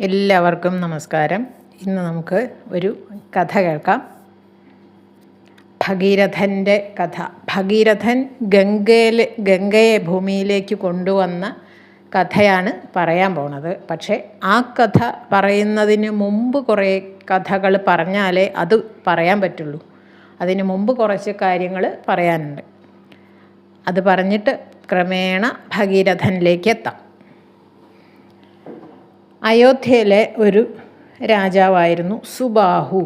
എല്ലാവർക്കും നമസ്കാരം. ഇന്ന് നമുക്ക് ഒരു കഥ കേൾക്കാം. ഭഗീരഥന്റെ കഥ. ഭഗീരഥൻ ഗംഗയിൽ ഗംഗയെ ഭൂമിയിലേക്ക് കൊണ്ടുവന്ന കഥയാണ് പറയാൻ പോണത്. പക്ഷേ ആ കഥ പറയുന്നതിന് മുമ്പ് കുറേ കഥകൾ പറഞ്ഞാലേ അത് പറയാൻ പറ്റുള്ളൂ. അതിന് മുമ്പ് കുറച്ച് കാര്യങ്ങൾ പറയാനുണ്ട്. അത് പറഞ്ഞിട്ട് ക്രമേണ ഭഗീരഥനിലേക്ക് എത്താം. അയോധ്യയിലെ ഒരു രാജാവായിരുന്നു സുബാഹു.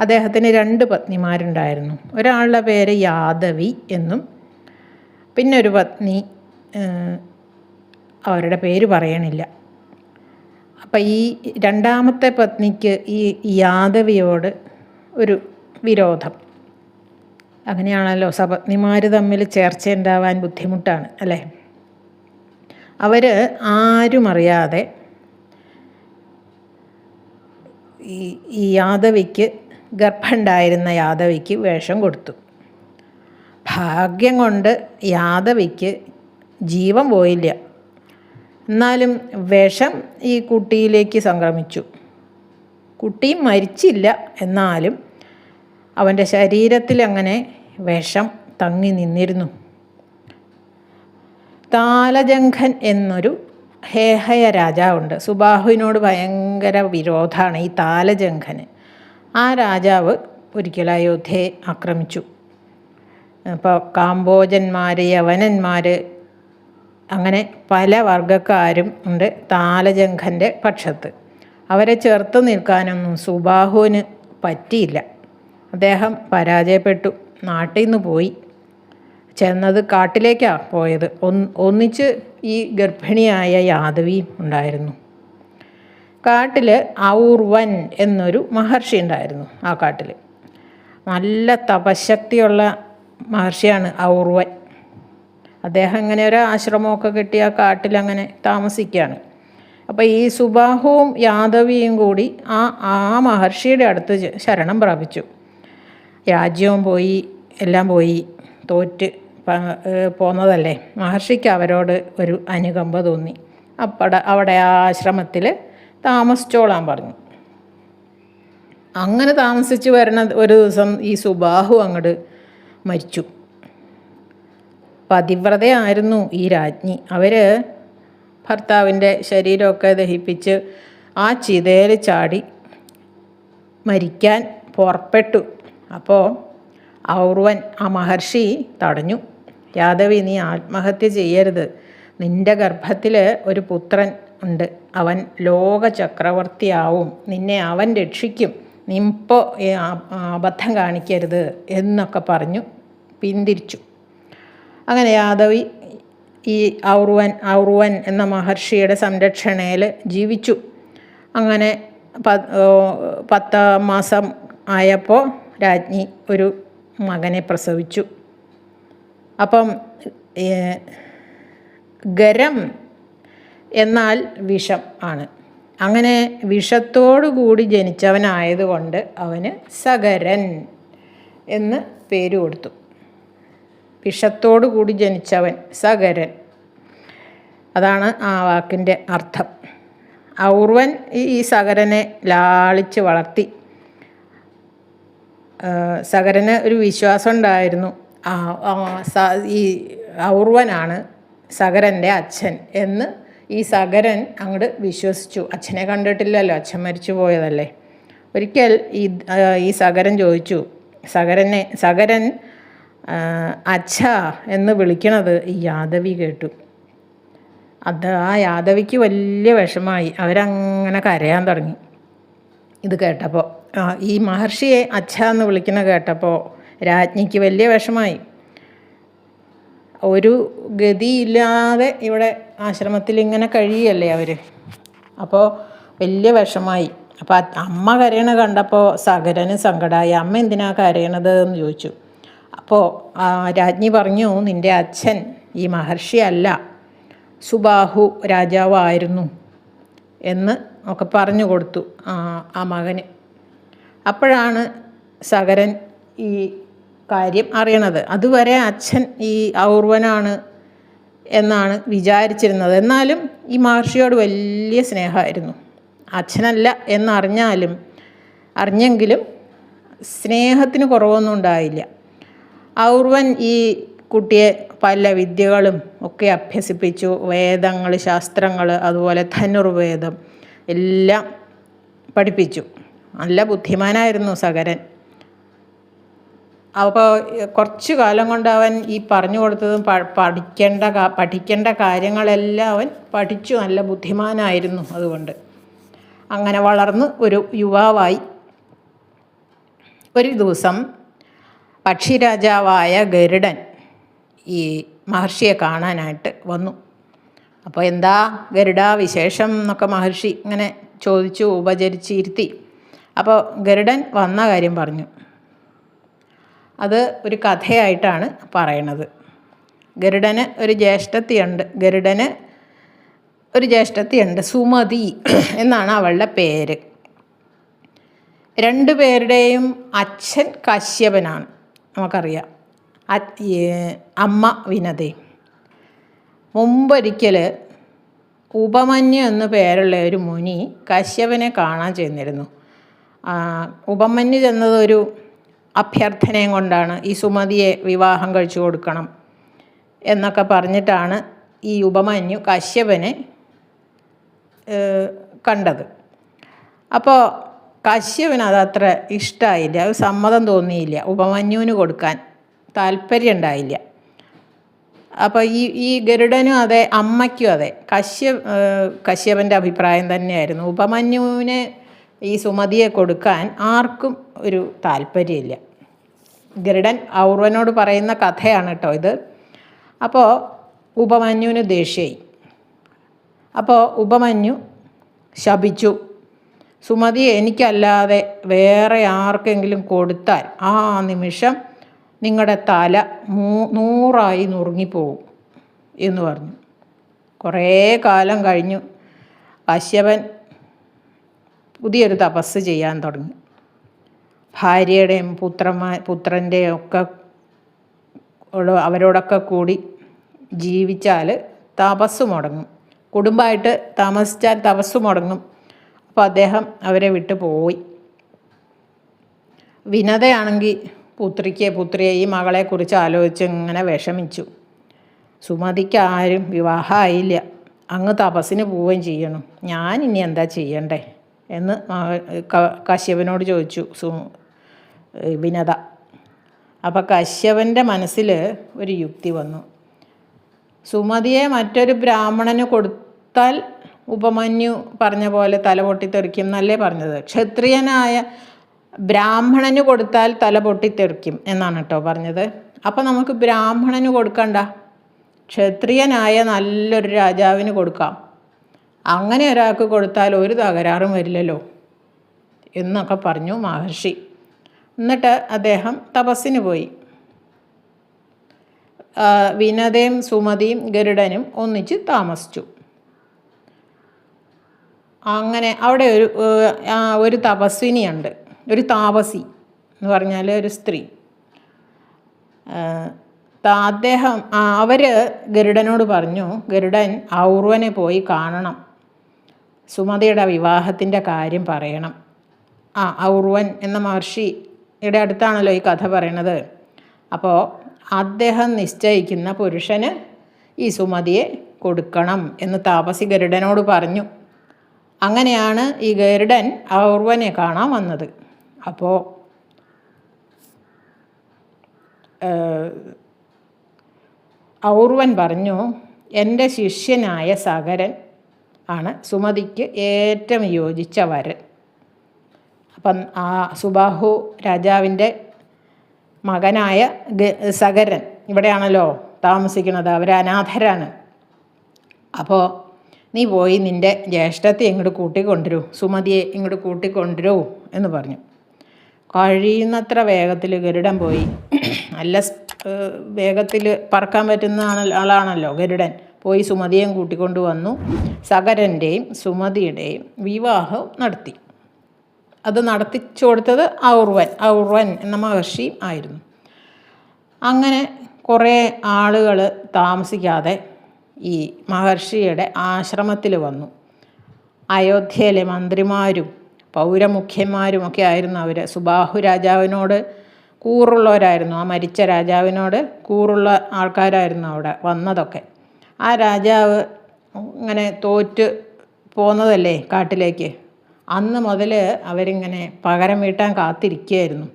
അദ്ദേഹത്തിന് രണ്ട് പത്നിമാരുണ്ടായിരുന്നു. ഒരാളുടെ പേര് യാദവി എന്നും പിന്നൊരു പത്നി അവരുടെ പേര് പറയണില്ല. അപ്പം ഈ രണ്ടാമത്തെ പത്നിക്ക് ഈ യാദവിയോട് ഒരു വിരോധം. അങ്ങനെയാണല്ലോ സപത്നിമാർ തമ്മിൽ ചേർച്ച ഉണ്ടാവാൻ ബുദ്ധിമുട്ടാണ് അല്ലേ? അവർ ആരും അറിയാതെ ഈ ഈ യാദവിക്ക് ഗർഭമുണ്ടായിരുന്ന യാദവിക്ക് വേഷം കൊടുത്തു. ഭാഗ്യം കൊണ്ട് യാദവിക്ക് ജീവൻ പോയില്ല. എന്നാലും വിഷം ഈ കുട്ടിയിലേക്ക് സംക്രമിച്ചു. കുട്ടി മരിച്ചില്ല എന്നാലും അവന്റെ ശരീരത്തിൽ അങ്ങനെ വിഷം തങ്ങി നിന്നിരുന്നു. താലജംഘൻ എന്നൊരു ഹേഹയ രാജാവുണ്ട്. സുബാഹുവിനോട് ഭയങ്കര വിരോധമാണ് ഈ താലജംഘന്. ആ രാജാവ് ഒരിക്കൽ അയോധ്യയെ ആക്രമിച്ചു. അപ്പോൾ കാമ്പോജന്മാർ യവനന്മാർ അങ്ങനെ പല വർഗക്കാരും ഉണ്ട് താലജംഘന്റെ പക്ഷത്ത്. അവരെ ചേർത്ത് നിൽക്കാനൊന്നും സുബാഹുവിന് പറ്റിയില്ല. അദ്ദേഹം പരാജയപ്പെട്ടു. നാട്ടിൽ നിന്ന് പോയി. ചെന്നത് കാട്ടിലേക്കാണ് പോയത്. ഒന്നിച്ച് ഈ ഗർഭിണിയായ യാദവിയും ഉണ്ടായിരുന്നു. കാട്ടിൽ ഔർവൻ എന്നൊരു മഹർഷി ഉണ്ടായിരുന്നു ആ കാട്ടിൽ നല്ല തപശക്തിയുള്ള മഹർഷിയാണ് ഔർവൻ. അദ്ദേഹം ഇങ്ങനെ ഒരു ആശ്രമമൊക്കെ കിട്ടി ആ കാട്ടിൽ അങ്ങനെ താമസിക്കുകയാണ് അപ്പോൾ ഈ സുബാഹുവും യാദവിയും കൂടി ആ ആ മഹർഷിയുടെ അടുത്ത് ശരണം പ്രാപിച്ചു. രാജ്യവും പോയി എല്ലാം പോയി തോറ്റ്. പോന്നതല്ലേ? മഹർഷിക്ക് അവരോട് ഒരു അനുകമ്പ തോന്നി. അപ്പടെ അവിടെ ആശ്രമത്തിൽ താമസിച്ചോളാൻ പറഞ്ഞു. അങ്ങനെ താമസിച്ച് വരണ ഒരു ദിവസം ഈ സുബാഹു അങ്ങോട്ട് മരിച്ചു. പതിവ്രതയായിരുന്നു ഈ രാജ്ഞി. അവർ ഭർത്താവിന്റെ ശരീരമൊക്കെ ദഹിപ്പിച്ച് ആ ചിതയിൽ ചാടി മരിക്കാൻ പുറപ്പെട്ടു. അപ്പോൾ ഔർവൻ ആ മഹർഷി തടഞ്ഞു. യാദവി നീ ആത്മഹത്യ ചെയ്യരുത്. നിന്റെ ഗർഭത്തിൽ ഒരു പുത്രൻ ഉണ്ട്. അവൻ ലോക ചക്രവർത്തിയാവും നിന്നെ അവൻ രക്ഷിക്കും. നീ ഇപ്പോൾ അബദ്ധം കാണിക്കരുത് എന്നൊക്കെ പറഞ്ഞു പിന്തിരിച്ചു. അങ്ങനെ യാദവി ഈ ഔർവൻ ഔർവൻ എന്ന മഹർഷിയുടെ സംരക്ഷണയിൽ ജീവിച്ചു. അങ്ങനെ പത്ത് മാസം ആയപ്പോൾ രാജ്ഞി ഒരു മകനെ പ്രസവിച്ചു. അപ്പം ഗരം എന്നാൽ വിഷം ആണ്. അങ്ങനെ വിഷത്തോടു കൂടി ജനിച്ചവനായതുകൊണ്ട് അവന് സഗരൻ എന്ന് പേര് കൊടുത്തു. വിഷത്തോടു കൂടി ജനിച്ചവൻ സഗരൻ. അതാണ് ആ വാക്കിന്റെ അർത്ഥം. ഔർവൻ ഈ സകരനെ ലാളിച്ച് വളർത്തി. സകരന് ഒരു വിശ്വാസം ഉണ്ടായിരുന്നു ഈ ഔർവനാണ് സഗരന്റെ അച്ഛൻ എന്ന് ഈ സഗരൻ അങ്ങോട്ട് വിശ്വസിച്ചു. അച്ഛനെ കണ്ടിട്ടില്ലല്ലോ അച്ഛൻ മരിച്ചു പോയതല്ലേ. ഒരിക്കൽ ഈ ഈ സഗരൻ ചോദിച്ചു സഗരനെ സഗരൻ അച്ഛ എന്ന് വിളിക്കണത് ഈ യാദവി കേട്ടു. അത് ആ യാദവിക്ക് വലിയ വിഷമായി അവരങ്ങനെ കരയാൻ തുടങ്ങി. ഇത് കേട്ടപ്പോൾ ഈ മഹർഷിയെ അച്ഛ എന്ന് വിളിക്കുന്ന കേട്ടപ്പോൾ രാജ്ഞിക്ക് വലിയ വിഷമായി. ഒരു ഗതിയില്ലാതെ ഇവിടെ ആശ്രമത്തിൽ ഇങ്ങനെ കഴിയല്ലേ അവർ അപ്പോൾ വലിയ വിഷമായി. അപ്പോൾ അമ്മ കരയണ കണ്ടപ്പോൾ സകരന് സങ്കടമായി അമ്മ എന്തിനാ കരയണത് എന്ന് ചോദിച്ചു. അപ്പോൾ രാജ്ഞി പറഞ്ഞു നിന്റെ അച്ഛൻ ഈ മഹർഷിയല്ല സുബാഹു രാജാവായിരുന്നു. എന്ന് ഒക്കെ പറഞ്ഞു കൊടുത്തു ആ മകന്. അപ്പോഴാണ് സകരൻ ഈ കാര്യം അറിയണത്. അതുവരെ അച്ഛൻ ഈ ഔർവനാണ് എന്നാണ് വിചാരിച്ചിരുന്നത്. എന്നാലും ഈ മഹർഷിയോട് വലിയ സ്നേഹമായിരുന്നു. അച്ഛനല്ല എന്നറിഞ്ഞാലും അറിഞ്ഞെങ്കിലും സ്നേഹത്തിന് കുറവൊന്നും ഉണ്ടായില്ല. ഔർവൻ ഈ കുട്ടിയെ പല വിദ്യകളും ഒക്കെ അഭ്യസിപ്പിച്ചു. വേദങ്ങൾ ശാസ്ത്രങ്ങൾ അതുപോലെ ധനുർവേദം എല്ലാം പഠിപ്പിച്ചു. നല്ല ബുദ്ധിമാനായിരുന്നു സകരൻ അപ്പോൾ കുറച്ച് കാലം കൊണ്ട് അവൻ ഈ പറഞ്ഞു കൊടുത്തതും പഠിക്കേണ്ട പഠിക്കേണ്ട കാര്യങ്ങളെല്ലാം അവൻ പഠിച്ചു. നല്ല ബുദ്ധിമാനായിരുന്നു അതുകൊണ്ട്. അങ്ങനെ വളർന്ന് ഒരു യുവാവായി. ഒരു ദിവസം പക്ഷിരാജാവായ ഗരുഡൻ ഈ മഹർഷിയെ കാണാനായിട്ട് വന്നു. അപ്പോൾ എന്താ ഗരുഡ വിശേഷം എന്നൊക്കെ മഹർഷി ഇങ്ങനെ ചോദിച്ചു ഉപചരിച്ചിരുത്തി. അപ്പോൾ ഗരുഡൻ വന്ന കാര്യം പറഞ്ഞു. അത് ഒരു കഥയായിട്ടാണ് പറയണത്. ഗരുഡന് ഒരു ജ്യേഷ്ഠത്തിയുണ്ട്. ഗരുഡന് ഒരു ജ്യേഷ്ഠത്തിയുണ്ട്. സുമതി എന്നാണ് അവളുടെ പേര്. രണ്ടു പേരുടെയും അച്ഛൻ കശ്യപനാണ്. നമുക്കറിയാം. അമ്മ വിനതയും മുമ്പൊരിക്കൽ ഉപമന്യു എന്നു പേരുള്ള ഒരു മുനി കശ്യപനെ കാണാൻ ചെന്നിരുന്നു. ഉപമന്യു ചെന്നത് ഒരു അഭ്യർത്ഥനയും കൊണ്ടാണ് ഈ സുമതിയെ വിവാഹം കഴിച്ചു കൊടുക്കണം എന്നൊക്കെ പറഞ്ഞിട്ടാണ് ഈ ഉപമന്യു കശ്യപനെ കണ്ടത്. അപ്പോൾ കശ്യപന് അതത്ര ഇഷ്ടമായില്ല അത് സമ്മതം തോന്നിയില്ല. ഉപമന്യുവിന് കൊടുക്കാൻ താല്പര്യം ഉണ്ടായില്ല. അപ്പോൾ ഈ ഈ ഗരുഡനും അതെ അമ്മയ്ക്കും അതെ കശ്യ കശ്യപന്റെ അഭിപ്രായം തന്നെയായിരുന്നു. ഉപമന്യുവിന് ഈ സുമതിയെ കൊടുക്കാൻ ആർക്കും ഒരു താല്പര്യമില്ല. ഗരുഡൻ ഔർവനോട് പറയുന്ന കഥയാണ് കേട്ടോ ഇത്. അപ്പോൾ ഉപമന്യുവിന് ദേഷ്യായി അപ്പോൾ ഉപമന്യു ശപിച്ചു. സുമതി എനിക്കല്ലാതെ വേറെ ആർക്കെങ്കിലും കൊടുത്താൽ ആ നിമിഷം നിങ്ങളുടെ തല മൂ നൂറായി നുറുങ്ങിപ്പോവും എന്ന് പറഞ്ഞു. കുറേ കാലം കഴിഞ്ഞു. കശ്യപൻ പുതിയൊരു തപസ് ചെയ്യാൻ തുടങ്ങി. ഭാര്യയുടെയും പുത്രന്മാ പുത്രന്റെയും ഒക്കെ അവരോടൊക്കെ കൂടി ജീവിച്ചാൽ തപസ് മുടങ്ങും കുടുംബമായിട്ട് താമസിച്ചാൽ തപസ് മുടങ്ങും അപ്പോൾ അദ്ദേഹം അവരെ വിട്ട് പോയി. വിനതയാണെങ്കിൽ പുത്രിക്ക് പുത്രിയെ ഈ മകളെക്കുറിച്ച് ആലോചിച്ച് ഇങ്ങനെ വിഷമിച്ചു. സുമതിക്ക് ആരും വിവാഹമായില്ല. അങ്ങ് തപസ്സിന് പോവുകയും ചെയ്യണം. ഞാൻ ഇനി എന്താ ചെയ്യണ്ടേ? എന്ന് കശ്യപനോട് ചോദിച്ചു സു വിനത. അപ്പം കശ്യപന്റെ മനസ്സിൽ ഒരു യുക്തി വന്നു. സുമതിയെ മറ്റൊരു ബ്രാഹ്മണന് കൊടുത്താൽ ഉപമന്യു പറഞ്ഞ പോലെ തല പൊട്ടിത്തെറിക്കും എന്നല്ലേ പറഞ്ഞത്. ക്ഷത്രിയനായ ബ്രാഹ്മണന് കൊടുത്താൽ തല പൊട്ടിത്തെറിക്കും എന്നാണ് കേട്ടോ പറഞ്ഞത്. അപ്പം നമുക്ക് ബ്രാഹ്മണന് കൊടുക്കണ്ട. ക്ഷത്രിയനായ നല്ലൊരു രാജാവിന് കൊടുക്കാം. അങ്ങനെ ഒരാൾക്ക് കൊടുത്താൽ ഒരു തകരാറും വരില്ലല്ലോ എന്നൊക്കെ പറഞ്ഞു മഹർഷി. എന്നിട്ട് അദ്ദേഹം തപസ്സിന് പോയി. വിനതയും സുമതിയും ഗരുഡനും ഒന്നിച്ച് താമസിച്ചു. അങ്ങനെ അവിടെ ഒരു ഒരു തപസ്വിനിയുണ്ട് ഒരു താപസി എന്ന് പറഞ്ഞാൽ ഒരു സ്ത്രീ. അദ്ദേഹം അവർ ഗരുഡനോട് പറഞ്ഞു ഗരുഡൻ ഔർവനെ പോയി കാണണം. സുമതിയുടെ വിവാഹത്തിന്റെ കാര്യം പറയണം. ആ ഔർവൻ എന്ന മഹർഷിയുടെ അടുത്താണല്ലോ ഈ കഥ പറയണത്. അപ്പോൾ അദ്ദേഹം നിശ്ചയിക്കുന്ന പുരുഷന് ഈ സുമതിയെ കൊടുക്കണം എന്ന് താപസി ഗരുഡനോട് പറഞ്ഞു. അങ്ങനെയാണ് ഈ ഗരുഡൻ ഔർവനെ കാണാൻ വന്നത്. അപ്പോൾ ഔർവൻ പറഞ്ഞു എന്റെ ശിഷ്യനായ സകരൻ സുമതിക്ക് ഏറ്റവും യോജിച്ച വരൻ. അപ്പം ആ സുബാഹു രാജാവിന്റെ മകനായ സകരൻ ഇവിടെയാണല്ലോ താമസിക്കുന്നത്. അവർ അനാഥരാണ്. അപ്പോൾ നീ പോയി നിന്റെ ജ്യേഷ്ഠത്തെ ഇങ്ങോട്ട് കൂട്ടിക്കൊണ്ടുവരൂ. സുമതിയെ ഇങ്ങോട്ട് കൂട്ടിക്കൊണ്ടുവരൂ എന്ന് പറഞ്ഞു. കഴിയുന്നത്ര വേഗത്തിൽ ഗരുഡൻ പോയി. നല്ല വേഗത്തിൽ പറക്കാൻ പറ്റുന്ന ആളാണല്ലോ ഗരുഡൻ. പോയി സുമതിയെയും കൂട്ടിക്കൊണ്ടു വന്നു. സകരന്റെയും സുമതിയുടെയും വിവാഹം നടത്തി. അത് നടത്തിച്ചു കൊടുത്തത് ഔർവൻ ഔർവൻ എന്ന മഹർഷി ആയിരുന്നു. അങ്ങനെ കുറേ ആളുകൾ താമസിക്കാതെ ഈ മഹർഷിയുടെ ആശ്രമത്തിൽ വന്നു. അയോധ്യയിലെ മന്ത്രിമാരും പൗരമുഖ്യന്മാരും ഒക്കെ ആയിരുന്നു അവർ സുബാഹു രാജാവിനോട് കൂറുള്ളവരായിരുന്നു. ആ മരിച്ച രാജാവിനോട് കൂറുള്ള ആൾക്കാരായിരുന്നു അവിടെ വന്നതൊക്കെ. ആ രാജാവ് ഇങ്ങനെ തോറ്റ് പോന്നതല്ലേ കാട്ടിലേക്ക്? അന്ന് മുതൽ അവരിങ്ങനെ പകരം വീട്ടാൻ കാത്തിരിക്കുകയായിരുന്നു.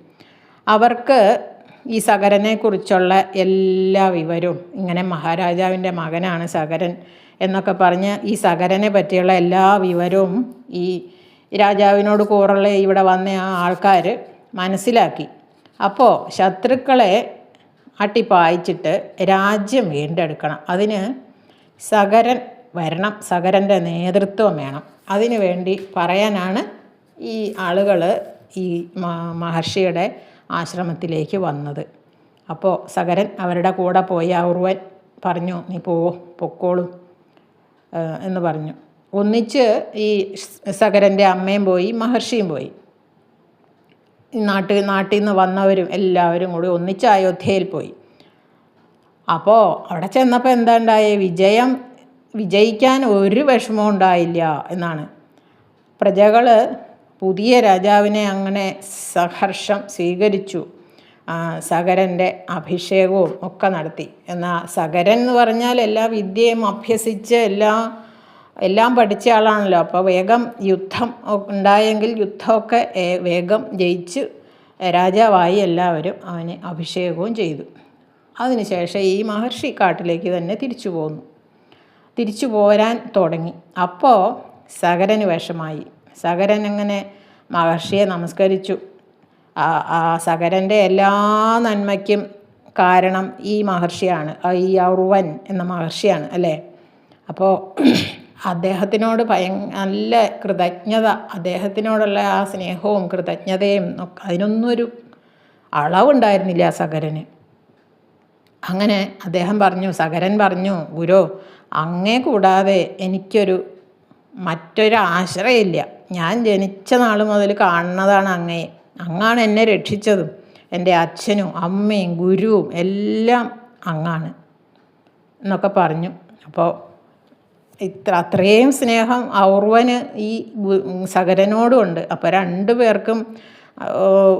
അവർക്ക് ഈ സകരനെക്കുറിച്ചുള്ള എല്ലാ വിവരവും ഇങ്ങനെ മഹാരാജാവിന്റെ മകനാണ് സകരൻ എന്നൊക്കെ പറഞ്ഞ് ഈ സകരനെ പറ്റിയുള്ള എല്ലാ വിവരവും ഈ രാജാവിനോട് കൂറുള്ള ഇവിടെ വന്ന ആ ആൾക്കാർ മനസ്സിലാക്കി. അപ്പോൾ ശത്രുക്കളെ അട്ടിപ്പായിച്ചിട്ട് രാജ്യം വീണ്ടെടുക്കണം. അതിന് സകരൻ വരണം സകരന്റെ നേതൃത്വം വേണം. അതിനു വേണ്ടി പറയാനാണ് ഈ ആളുകൾ ഈ മഹർഷിയുടെ ആശ്രമത്തിലേക്ക് വന്നത്. അപ്പോൾ സകരൻ അവരുടെ കൂടെ പോയി ഔർവൻ പറഞ്ഞു നീ പോവോ പൊക്കോളൂ എന്ന് പറഞ്ഞു. ഒന്നിച്ച് ഈ സകരന്റെ അമ്മയും പോയി മഹർഷിയും പോയി. നാട്ടിൽ നാട്ടിൽ നിന്ന് വന്നവരും എല്ലാവരും കൂടി ഒന്നിച്ച് അയോധ്യയിൽ പോയി. അപ്പോൾ അവിടെ ചെന്നപ്പോൾ എന്താ ഉണ്ടായേ? വിജയം വിജയിക്കാൻ ഒരു വിഷമവും ഉണ്ടായില്ല എന്നാണ്. പ്രജകൾ പുതിയ രാജാവിനെ അങ്ങനെ സഹർഷം സ്വീകരിച്ചു. സകരന്റെ അഭിഷേകവും ഒക്കെ നടത്തി. എന്നാൽ സകരൻ എന്ന് പറഞ്ഞാൽ എല്ലാ വിദ്യയും അഭ്യസിച്ച് എല്ലാ എല്ലാം പഠിച്ച ആളാണല്ലോ. അപ്പോൾ വേഗം യുദ്ധം ഉണ്ടായെങ്കിൽ യുദ്ധമൊക്കെ വേഗം ജയിച്ച് രാജാവായി എല്ലാവരും അവന് അഭിഷേകവും ചെയ്തു. അതിനുശേഷം ഈ മഹർഷി കാട്ടിലേക്ക് തന്നെ തിരിച്ചു പോന്നു. തിരിച്ചു പോരാൻ തുടങ്ങി. അപ്പോൾ സകരന് വേഷമായി. സകരൻ അങ്ങനെ മഹർഷിയെ നമസ്കരിച്ചു. ആ സകരന്റെ എല്ലാ നന്മയ്ക്കും കാരണം ഈ മഹർഷിയാണ്. ഈ ഔർവൻ എന്ന മഹർഷിയാണ് അല്ലേ? അപ്പോൾ അദ്ദേഹത്തിനോട് ഭയ നല്ല കൃതജ്ഞത അദ്ദേഹത്തിനോടുള്ള ആ സ്നേഹവും കൃതജ്ഞതയും അതിനൊന്നും ഒരു അളവുണ്ടായിരുന്നില്ല ആ സകരന്. അങ്ങനെ അദ്ദേഹം പറഞ്ഞു സകരൻ പറഞ്ഞു ഗുരു അങ്ങേ കൂടാതെ എനിക്കൊരു മറ്റൊരു ആശ്രയമില്ല. ഞാൻ ജനിച്ച നാൾ മുതൽ കാണുന്നതാണ് അങ്ങേ. അങ്ങാണ് എന്നെ രക്ഷിച്ചതും. എന്റെ അച്ഛനും അമ്മയും ഗുരുവും എല്ലാം അങ്ങാണ്. എന്നൊക്കെ പറഞ്ഞു. അപ്പോൾ ഇത്ര അത്രയും സ്നേഹം ഔർവന് ഈ സകരനോടും ഉണ്ട്. അപ്പോൾ രണ്ടു പേർക്കും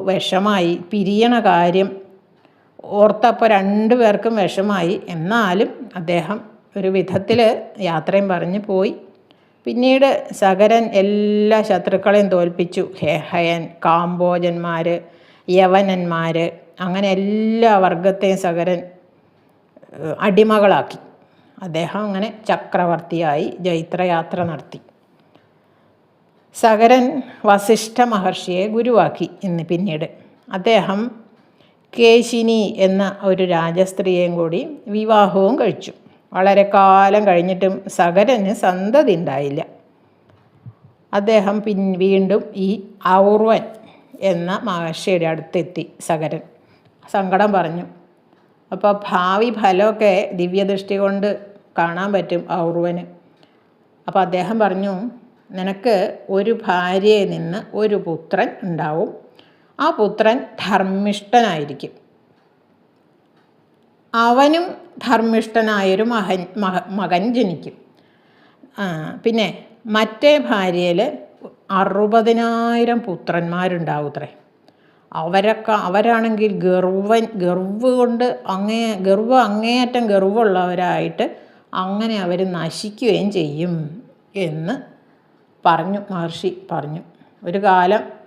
വിഷമായി പിരിയണ കാര്യം ഓർത്തപ്പോൾ രണ്ടു പേർക്കും വിഷമായി. എന്നാലും അദ്ദേഹം ഒരു വിധത്തിൽ യാത്രയും പറഞ്ഞു പോയി. പിന്നീട് സകരൻ എല്ലാ ശത്രുക്കളെയും തോൽപ്പിച്ചു. ഹേഹയൻ കാമ്പോജന്മാർ യവനന്മാർ അങ്ങനെ എല്ലാ വർഗത്തെയും സകരൻ അടിമകളാക്കി. അദ്ദേഹം അങ്ങനെ ചക്രവർത്തിയായി ജൈത്രയാത്ര നടത്തി. സകരൻ വസിഷ്ഠ മഹർഷിയെ ഗുരുവാക്കി ഇന്ന് പിന്നീട്. അദ്ദേഹം കേശിനി എന്ന ഒരു രാജസ്ത്രീയെയും കൂടി വിവാഹവും കഴിച്ചു. വളരെ കാലം കഴിഞ്ഞിട്ടും സകരന് സന്തതി ഉണ്ടായില്ല. അദ്ദേഹം പിൻ വീണ്ടും ഈ ഔർവൻ എന്ന മഹർഷിയുടെ അടുത്തെത്തി സകരൻ സങ്കടം പറഞ്ഞു. അപ്പോൾ ഭാവി ഫലമൊക്കെ ദിവ്യദൃഷ്ടി കൊണ്ട് കാണാൻ പറ്റും ഔർവന്. അപ്പോൾ അദ്ദേഹം പറഞ്ഞു നിനക്ക് ഒരു ഭാര്യയിൽ നിന്ന് ഒരു പുത്രൻ ഉണ്ടാവും. ആ പുത്രൻ ധർമ്മിഷ്ഠനായിരിക്കും. അവനും ധർമ്മിഷ്ഠനായൊരു മകൻ മകൻ ജനിക്കും. പിന്നെ മറ്റേ ഭാര്യയിൽ അറുപതിനായിരം പുത്രന്മാരുണ്ടാവുത്രേ. അവരൊക്കെ അവരാണെങ്കിൽ ഗർവൻ ഗർവ് കൊണ്ട് അങ്ങേ ഗർവ് അങ്ങേയറ്റം ഗർവുള്ളവരായിട്ട് അങ്ങനെ അവർ നശിക്കുകയും ചെയ്യും എന്ന് പറഞ്ഞു മഹർഷി പറഞ്ഞു. ഒരു കാലം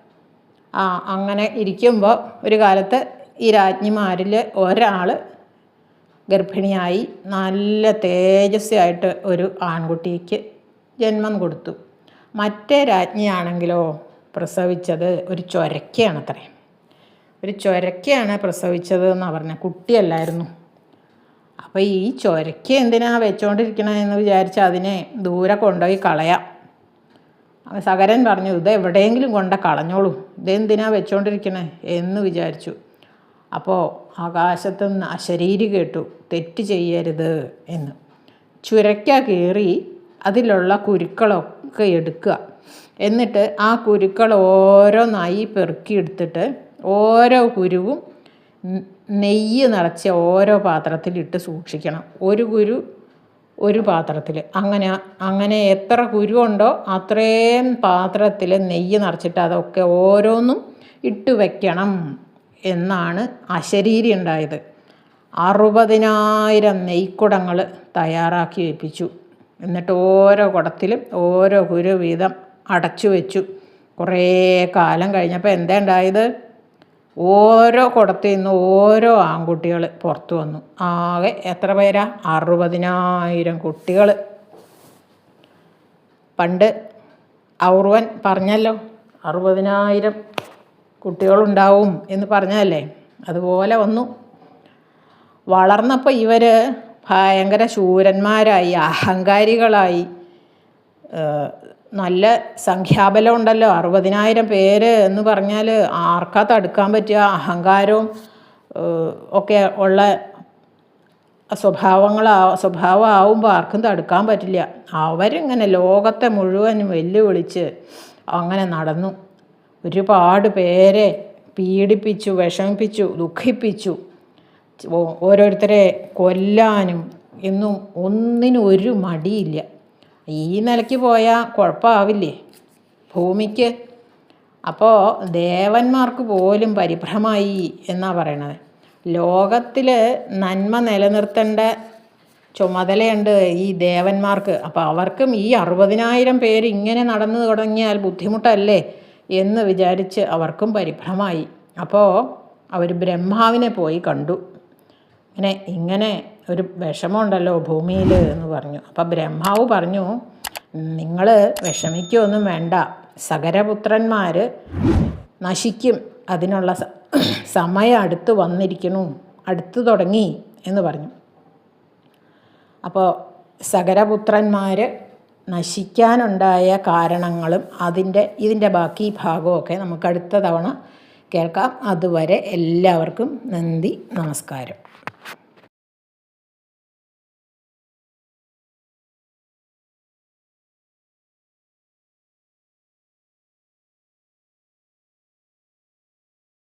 അങ്ങനെ ഇരിക്കുമ്പോൾ ഒരു കാലത്ത് ഈ രാജ്ഞിമാരിൽ ഒരാൾ ഗർഭിണിയായി നല്ല തേജസ്വിയായിട്ട് ഒരു ആൺകുട്ടിക്ക് ജന്മം കൊടുത്തു. മറ്റേ രാജ്ഞിയാണെങ്കിലോ പ്രസവിച്ചത് ഒരു ചൊരക്കയാണത്രേ. ഒരു ചൊരക്കയാണ് പ്രസവിച്ചത് എന്നാണ് പറഞ്ഞത് കുട്ടിയല്ലായിരുന്നു. അപ്പോൾ ഈ ചൊരക്ക എന്തിനാണ് വെച്ചുകൊണ്ടിരിക്കണമെന്ന് വിചാരിച്ച് അതിനെ ദൂരെ കൊണ്ടുപോയി കളയാം. സകരൻ പറഞ്ഞു ഇത് എവിടെയെങ്കിലും കൊണ്ട കളഞ്ഞോളൂ. ഇതെന്തിനാ വെച്ചോണ്ടിരിക്കണേ? എന്ന് വിചാരിച്ചു. അപ്പോൾ ആകാശത്തുനിന്ന് അശരീരി കേട്ടു തെറ്റ് ചെയ്യരുത് എന്ന്. ചുരയ്ക്ക കയറി അതിലുള്ള കുരുക്കളൊക്കെ എടുക്കുക. എന്നിട്ട് ആ കുരുക്കൾ ഓരോന്നായി പെറുക്കിയെടുത്തിട്ട് ഓരോ കുരുവും നെയ്യ് നിറച്ച ഓരോ പാത്രത്തിലിട്ട് സൂക്ഷിക്കണം. ഒരു കുരു ഒരു പാത്രത്തിൽ അങ്ങനെ അങ്ങനെ എത്ര കുരുണ്ടോ അത്രയും പാത്രത്തിൽ നെയ്യ് നിറച്ചിട്ട് അതൊക്കെ ഓരോന്നും ഇട്ട് വയ്ക്കണം എന്നാണ് അശരീരി ഉണ്ടായത്. അറുപതിനായിരം നെയ്ക്കുടങ്ങൾ തയ്യാറാക്കി വെപ്പിച്ചു. എന്നിട്ട് ഓരോ കുടത്തിലും ഓരോ കുരു വീതം അടച്ചു വെച്ചു. കുറേ കാലം കഴിഞ്ഞപ്പോൾ എന്താ ഉണ്ടായത്? ഓരോ കുടത്തിൽ നിന്ന് ഓരോ ആൺകുട്ടികൾ പുറത്തു വന്നു. ആകെ എത്ര പേരാ? അറുപതിനായിരം കുട്ടികൾ. പണ്ട് ഔർവൻ പറഞ്ഞല്ലോ അറുപതിനായിരം കുട്ടികളുണ്ടാവും എന്ന് പറഞ്ഞതല്ലേ? അതുപോലെ വന്നു. വളർന്നപ്പോൾ ഇവർ ഭയങ്കര ശൂരന്മാരായി അഹങ്കാരികളായി നല്ല സംഖ്യാബലം ഉണ്ടല്ലോ. അറുപതിനായിരം പേര് എന്ന് പറഞ്ഞാൽ ആർക്കാ തടുക്കാൻ പറ്റുക? അഹങ്കാരവും ഒക്കെ ഉള്ള സ്വഭാവങ്ങളാ സ്വഭാവം ആവുമ്പോൾ ആർക്കും തടുക്കാൻ പറ്റില്ല. അവരിങ്ങനെ ലോകത്തെ മുഴുവനും വെല്ലുവിളിച്ച് അങ്ങനെ നടന്നു. ഒരുപാട് പേരെ പീഡിപ്പിച്ചു വിഷമിപ്പിച്ചു ദുഃഖിപ്പിച്ചു. ഓരോരുത്തരെ കൊല്ലാനും എന്നും ഒന്നിനും ഒരു മടിയില്ല. ഈ നിലയ്ക്ക് പോയാൽ കുഴപ്പമാവില്ലേ? ഭൂമിക്ക്. അപ്പോൾ ദേവന്മാർക്ക് പോലും പരിഭ്രമായി എന്നാണ് പറയണത്. ലോകത്തിൽ നന്മ നിലനിർത്തേണ്ട ചുമതലയുണ്ട് ഈ ദേവന്മാർക്ക്. അപ്പോൾ അവർക്കും ഈ അറുപതിനായിരം പേര് ഇങ്ങനെ നടന്നു തുടങ്ങിയാൽ ബുദ്ധിമുട്ടല്ലേ എന്ന് വിചാരിച്ച് അവർക്കും പരിഭ്രമായി. അപ്പോൾ അവർ ബ്രഹ്മാവിനെ പോയി കണ്ടു. ഇങ്ങനെ ഇങ്ങനെ ഒരു വിഷമമുണ്ടല്ലോ ഭൂമിയിൽ എന്ന് പറഞ്ഞു. അപ്പം ബ്രഹ്മാവ് പറഞ്ഞു നിങ്ങൾ വിഷമിക്കുകയൊന്നും വേണ്ട. സകരപുത്രന്മാർ നശിക്കും. അതിനുള്ള സമയം അടുത്ത് വന്നിരിക്കണു. അടുത്ത് തുടങ്ങി. എന്ന് പറഞ്ഞു. അപ്പോൾ സകരപുത്രന്മാർ നശിക്കാനുണ്ടായ കാരണങ്ങളും അതിന്റെ ഇതിന്റെ ബാക്കി ഭാഗമൊക്കെ നമുക്ക് അടുത്ത തവണ കേൾക്കാം. അതുവരെ എല്ലാവർക്കും നന്ദി നമസ്കാരം.